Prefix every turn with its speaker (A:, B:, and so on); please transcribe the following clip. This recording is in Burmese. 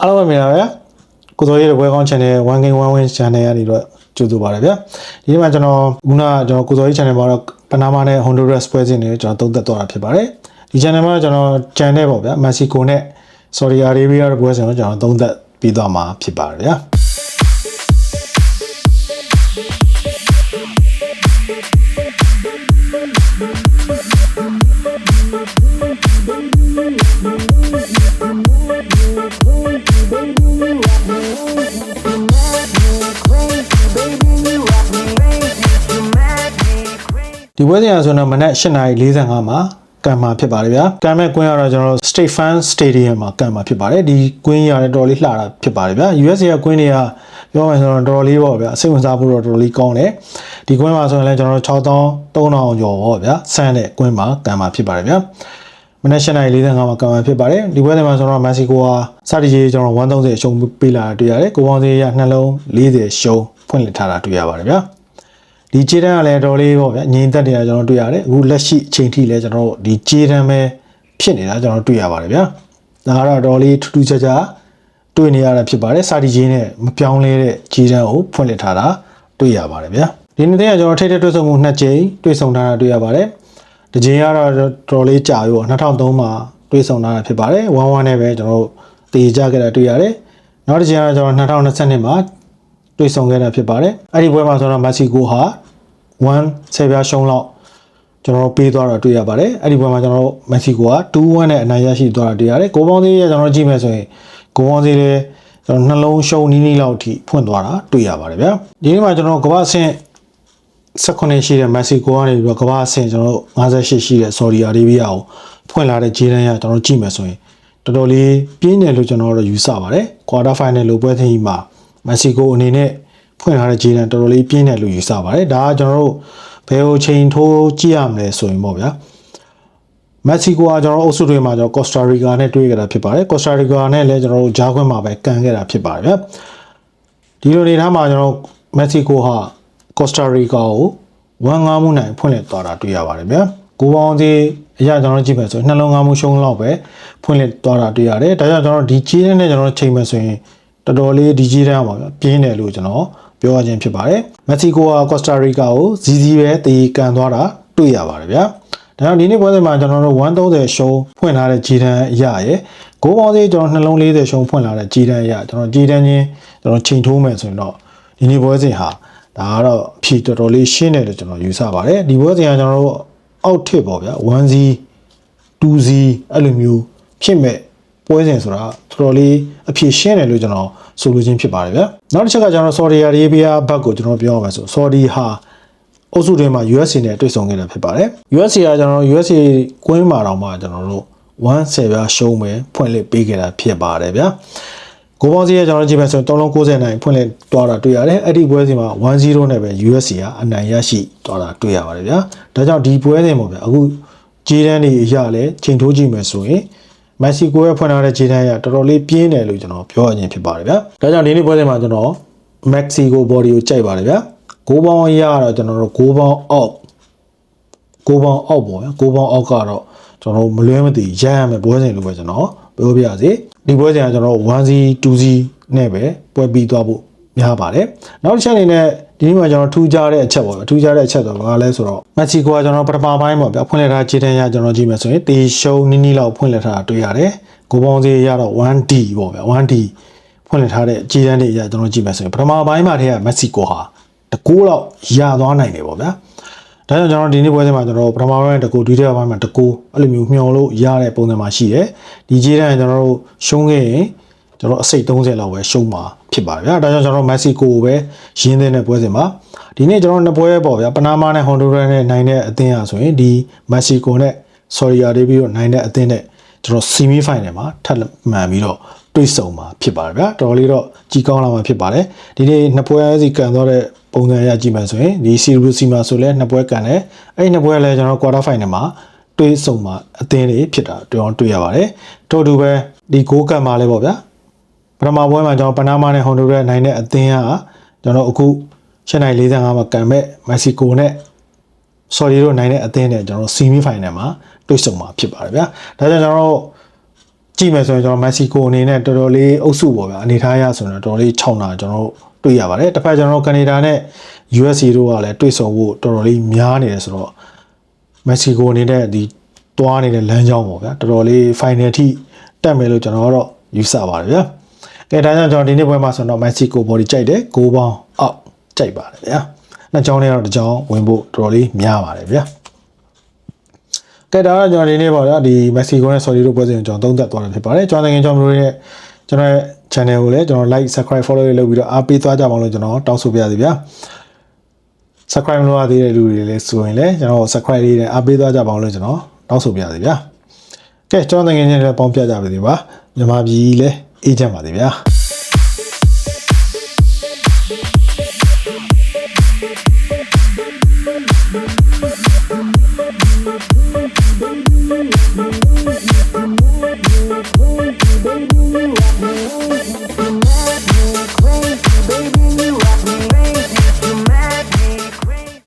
A: အားလုံးပဲမြင်ပါဗျာကိုစောရေးတဲ့ဘွဲကောင်း channel 1 game 1 win channel ကနေတော့ကြိုဆိုပါရဗျာဒီနေ့မှာကျွန်တော်ခုနကကျွန်တော်ကိုစောရေး channel မှာတော့ပနာမာနဲ့ Honduras ပွဲစဉ်တွေကျွန်တော်သုံးသက်သွားတာဖြစ်ပါတယ်ဒီ channel မှာကျွန်တော် channel ပေါ့ဗျာ Mexico နဲ့ Saudi Arabia ရဲ့ပွဲစဉ်ကိုကျွန်တော်သုံးသက်ပြီးသွားမှာဖြစ်ပါတယ်ဗျာ ဒီပွဲစဉ်ရဆိုတော့မနက်8:45မှာကံမှာဖြစ်ပါတယ်ဗျာကံမဲ့ကွင်းကတော့ကျွန်တော် State Fan Stadium မှာကံမှာဖြစ်ပါတယ်ဒီကွင်းရလည်းတော်တော်လေးလှတာဖြစ်ပါတယ်ဗျာ USA ကကွင်းတွေကပြောမယ်ဆိုတော့တော်တော်လေးပေါ့ဗျာစိတ်ဝင်စားဖို့တော့တော်တော်လေးကောင်းတယ်ဒီကွင်းမှာဆိုရင်လည်းကျွန်တော်6000 3000ကျော်ပေါ့ဗျာဆန်းတဲ့ကွင်းမှာကံမှာဖြစ်ပါတယ်ဗျာမနက်8:45မှာကံမှာဖြစ်ပါတယ်ဒီပွဲစဉ်မှာဆိုတော့မက္ဆီကိုကစတကြီးကျွန်တော်130အရှုံးပေးလာတာတွေ့ရတယ်ကိုပေါင်းသေးရနှလုံး40ရှုံးဖွင့်လှစ်ထားတာတွေ့ရပါတယ်ဗျာ ဒီခြေတန်းကလည်းတော်လေးပေါ့ဗျာငြိမ်သက်နေတာကျွန်တော်တွေ့ရတယ်အခုလက်ရှိအချိန်ထိလည်းကျွန်တော်တို့ဒီခြေတန်းပဲဖြစ်နေတာကျွန်တော်တွေ့ရပါတယ်ဗျာဒါကတော့တော်လေးထူးထူးခြားခြားတွေ့နေရတာဖြစ်ပါတယ်စာတီချင်းနဲ့မပြောင်းလဲတဲ့ခြေတန်းကိုဖွင့်လှစ်ထားတာတွေ့ရပါတယ်ဗျာဒီနေ့တည်းကကျွန်တော်ထိတ်တဲ့တွေ့ဆုံမှုနှစ်ကြိမ်တွေ့ဆုံထားတာတွေ့ရပါတယ်တစ်ကြိမ်ကတော့တော်လေးကြာပြီပေါ့2003မှာတွေ့ဆုံထားတာဖြစ်ပါတယ်ဝမ်းဝမ်းနဲ့ပဲကျွန်တော်တို့တည်ကြခဲ့တာတွေ့ရတယ်နောက်တစ်ကြိမ်ကတော့ကျွန်တော်2022မှာတွေ့ဆုံခဲ့တာဖြစ်ပါတယ်အဲ့ဒီပွဲမှာဆိုတော့မက္ဆီကိုဟာ 1ဆယ်ပြားရှုံးလောက်ကျွန်တော်တို့ပေးသွားတာတွေ့ရပါတယ်အဲ့ဒီပွဲမှာကျွန်တော်တို့မက္ဆီကိုက2-1နဲ့အနိုင်ရရှိသွားတာတွေ့ရတယ်ကိုပေါင်းသေးရကျွန်တော်တို့ကြည့်မယ်ဆိုရင်ကိုပေါင်းသေးလည်းကျွန်တော်နှလုံးရှုံးနီးနီးလောက်အထိဖွင့်သွားတာတွေ့ရပါတယ်ဗျာဒီနေ့မှာကျွန်တော်ကမ္ဘာအဆင့်18ရှိတဲ့မက္ဆီကိုကနေပြီးတော့ကမ္ဘာအဆင့်ကျွန်တော်တို့58ရှိတဲ့ဆော်ဒီအာရေဗျကိုဖွင့်လာတဲ့ဂျေဒန်ရကျွန်တော်ကြည့်မယ်ဆိုရင်တော်တော်လေးပြင်းတယ်လို့ကျွန်တော်တို့ယူဆပါတယ်ကွာတာဖိုင်နယ်လိုပွဲစဉ်ကြီးမှာမက္ဆီကိုအနေနဲ့ ဖွင့်ထားတဲ့ဂျေဒန်တော်တော်လေးပြင်းတယ်လို့ယူဆပါတယ်ဒါကကျွန်တော်တို့ဘယ်လိုချိန်ထိုးကြည့်ရမလဲဆိုရင်ပေါ့ဗျာမက္ဆီကိုကကျွန်တော်အုပ်စုတွေမှာကျွန်တော်ကော့စတာရီကာနဲ့တွေ့ကြတာဖြစ်ပါတယ်ကော့စတာရီကာနဲ့လည်းကျွန်တော်တို့ဂျာခွင့်မှာပဲကန်ခဲ့တာဖြစ်ပါတယ်ဗျာဒီလိုနေထားမှာကျွန်တော်မက္ဆီကိုဟာကော့စတာရီကာကို1 5မှုနိုင်ဖွင့်လှစ်သွားတာတွေ့ရပါတယ်ဗျာကိုပေါင်းစီအရာကျွန်တော်ကြည့်မယ်ဆိုရင်နှလုံးငါးမှုရှုံးလောက်ပဲဖွင့်လှစ်သွားတာတွေ့ရတယ်ဒါကြောင့်ကျွန်တော်ဒီချီးနဲ့ကျွန်တော်ချိန်မယ်ဆိုရင်တော်တော်လေးဒီကြီးတန်းပါဗျပြင်းတယ်လို့ကျွန်တော် ပြောရခြင်းဖြစ်ပါတယ်မက္ဆီကိုကကော့စတာရီကာကိုဇီဇီပဲတေးကန်သွားတာတွေ့ရပါတယ်ဗျာဒါကြောင့်ဒီနေ့ပွဲစဉ်မှာကျွန်တော်တို့130ရှုံးဖွင့်ထားတဲ့ဂျီတန်အရရဲ့ဂိုးပေါင်းသေးကျွန်တော်နှလုံး40ရှုံးဖွင့်လာတဲ့ဂျီတန်အရကျွန်တော်ဂျီတန်ချင်းကျွန်တော်ချိန်ထိုးမယ်ဆိုရင်တော့ဒီနေ့ပွဲစဉ်ဟာဒါကတော့အဖြေတော်တော်လေးရှင်းတယ်လို့ကျွန်တော်ယူဆပါတယ်ဒီပွဲစဉ်ကကျွန်တော်တို့အောက်ထစ်ပေါ့ဗျာ1 2အဲ့လိုမျိုးဖြစ်မဲ့ ပွဲစဉ်ဆိုတာတော်တော်လေးအဖြစ်ရှင်းတယ်လို့ကျွန်တော်ဆိုလိုခြင်းဖြစ်ပါတယ်ဗျာနောက်တစ်ချက်ကကျွန်တော်ဆော်ဒီအာရေဗျဘက်ကိုကျွန်တော်ပြောရမှာဆိုဆော်ဒီဟာအုပ်စုတွေမှာ USA နဲ့တွေ့ဆုံခဲ့တာဖြစ်ပါတယ် USA ကကျွန်တော် USA ကွင်းမှာတော့မှကျွန်တော်တို့1ဆယ်ပြားရှုံးမယ်ဖွင့်လှစ်ပေးခဲ့တာဖြစ်ပါတယ်ဗျာကိုပေါင်းစီကကျွန်တော်ကြည့်မယ်ဆိုရင်3လုံး90နိုင်ဖွင့်လှစ်သွားတာတွေ့ရတယ်အဲ့ဒီပွဲစဉ်မှာ1-0နဲ့ပဲ USA ကအနိုင်ရရှိသွားတာတွေ့ရပါတယ်ဗျာဒါကြောင့်ဒီပွဲစဉ်ပေါ့ဗျာအခုဂျီဒန်တွေအရလဲချိန်ထိုးကြည့်မယ်ဆိုရင် မက္ဆီကိုရဲ့ဖွင့်ထားတဲ့ဂျီဒန်ရတော်တော်လေးပြင်းတယ်လို့ကျွန်တော်ပြောရခြင်းဖြစ်ပါတယ်ဗျာဒါကြောင့်ဒီနေ့ပွဲစဉ်မှာကျွန်တော်မက္ဆီကိုဘော်ဒီကိုကြိုက်ပါတယ်ဗျာဂိုးပေါင်းရတော့ကျွန်တော်တို့ဂိုးပေါင်းအောက်ဂိုးပေါင်းအောက်ပေါ့ဗျာဂိုးပေါင်းအောက်ကတော့ကျွန်တော်မလွဲမသိရမ်းရမယ်ပွဲစဉ်လို့ပဲကျွန်တော်ပြောပြရစီဒီပွဲစဉ်ကကျွန်တော် 1C 2C နဲ့ပဲပွဲပြီးသွားဖို့များပါတယ်နောက်တစ်ချက်အနေနဲ့ ဒီနေ့မှာကျွန်တော်ထူးခြားတဲ့အချက်ပေါ့ဗျာထူးခြားတဲ့အချက်တော့ဘာလဲဆိုတော့မက္ဆီကိုကကျွန်တော်ပထမပိုင်းပေါ့ဗျာဖွင့်လှစ်ထားခြေတန်းရကျွန်တော်ကြည့်မယ်ဆိုရင်တေရှုံနီးနီးလောက်ဖွင့်လှစ်ထားတာတွေ့ရတယ်ကိုပေါင်းစီရတော့ 1D ပေါ့ဗျာ 1D ဖွင့်လှစ်ထားတဲ့ခြေတန်းတွေရကျွန်တော်ကြည့်မယ်ဆိုရင်ပထမပိုင်းမှာတည်းကမက္ဆီကိုဟာတကူလောက်ရသွားနိုင်တယ်ပေါ့ဗျာဒါကြောင့်ကျွန်တော်ဒီနေ့ပွဲစဉ်မှာကျွန်တော်ပထမပိုင်းတကူဒုတိယပိုင်းမှာတကူအဲ့လိုမျိုးမျောလို့ရတဲ့ပုံစံမှာရှိတယ်ဒီခြေတန်းကကျွန်တော်တို့ရှုံးခဲ့ရင် ကျွန်တော်အစိတ်30လောက်ပဲရှုံးမှာဖြစ်ပါတယ်ဗျာဒါကြောင့်ကျွန်တော်မက္ဆီကိုကိုပဲရင်းတဲ့ပွဲစဉ်မှာဒီနေ့ကျွန်တော်နှစ်ပွဲပေါ့ဗျာပနာမာနဲ့ဟွန်ဒူရက်နဲ့နိုင်တဲ့အသင်းအားဆိုရင်ဒီမက္ဆီကိုနဲ့ဆော်ရီယာဒေးပြီးတော့နိုင်တဲ့အသင်းနဲ့ကျွန်တော်ဆီမီဖိုင်နယ်မှာထပ်မှန်ပြီးတော့တွေ့ဆုံမှာဖြစ်ပါတယ်ဗျာတော်တော်လေးတော့ကြီးကောင်းလာမှာဖြစ်ပါတယ်ဒီနေ့နှစ်ပွဲစီကန်သွားတဲ့ပုံစံအရကြည့်မှဆိုရင်ဒီစီရူစီမာဆိုလဲနှစ်ပွဲကန်တယ်အဲ့ဒီနှစ်ပွဲလည်းကျွန်တော်ကွာတာဖိုင်နယ်မှာတွေ့ဆုံမှာအသင်းတွေဖြစ်တာတွေ့အောင်တွေ့ရပါတယ်ထို့တူပဲဒီဂိုးကန်မှာလည်းပေါ့ဗျာ ပထမပွဲမှာကျွန်တော်ပနာမာနဲ့ဟွန်ဒူရက်နိုင်တဲ့အသင်းကကျွန်တော်အခု8:45မှာကန်မဲ့မက္ဆီကိုနဲ့ဆော်ဒီတို့နိုင်တဲ့အသင်းနဲ့ကျွန်တော်ဆီမီဖိုင်နယ်မှာတွေ့ဆုံမှာဖြစ်ပါတယ်ဗျာဒါကြောင့်ကျွန်တော်တို့ကြည့်မယ်ဆိုရင်ကျွန်တော်မက္ကဆီကိုအနေနဲ့တော်တော်လေးအုပ်စုပေါ့ဗျာအနေထားရဆိုရင်တော့တော်တော်လေးခြောက်တာကျွန်တော်တို့တွေ့ရပါတယ်တစ်ဖက်ကျွန်တော်တို့ကနေဒါနဲ့ USA တို့ကလည်းတွေ့ဆုံဖို့တော်တော်လေးများနေတယ်ဆိုတော့မက္ကဆီကိုအနေနဲ့ဒီတွားနေတဲ့လမ်းကြောင်းပေါ့ဗျာတော်တော်လေး final ထိတက်မယ်လို့ကျွန်တော်ကတော့ယူဆပါတယ်ဗျာ ကဲဒါကြောင့်ကျွန်တော်ဒီနေ့ပွဲမှာဆိုတော့မက္ကဆီကို body ကြိုက်တယ်6ပေါင်းအောက်ကြိုက်ပါတယ်ဗျာနှစ်ကြောင်းလေးတော့တစ်ကြောင်းဝင်ဖို့တော်တော်လေးများပါတယ်ဗျာကဲဒါတော့ကျွန်တော်ဒီနေ့ပေါ့ဗျာဒီမက္ကဆီကိုနဲ့ဆော်ဒီတို့ပွဲစဉ်ကိုကျွန်တော်သုံးသပ်သွားတာဖြစ်ပါတယ်ကျွန်တော်ငယ်ကျွန်တော်တို့ရဲ့ကျွန်တော်ရဲ့ channel ကိုလည်းကျွန်တော် like subscribe follow လုပ်ပြီးတော့အားပေးသွားကြပါအောင်လို့ကျွန်တော်တောင်းဆိုပါရစေဗျာ subscribe မလုပ်ရသေးတဲ့လူတွေလည်းဆိုရင်လည်းကျွန်တော် subscribe လေးနဲ့အားပေးသွားကြပါအောင်လို့ကျွန်တော်တောင်းဆိုပါရစေဗျာကဲကျွန်တော်ငယ်ချင်းလည်းပေါင်းပြကြပါစေပါမြန်မာပြည်လည်း အေးချမ်းပါစေဗျာ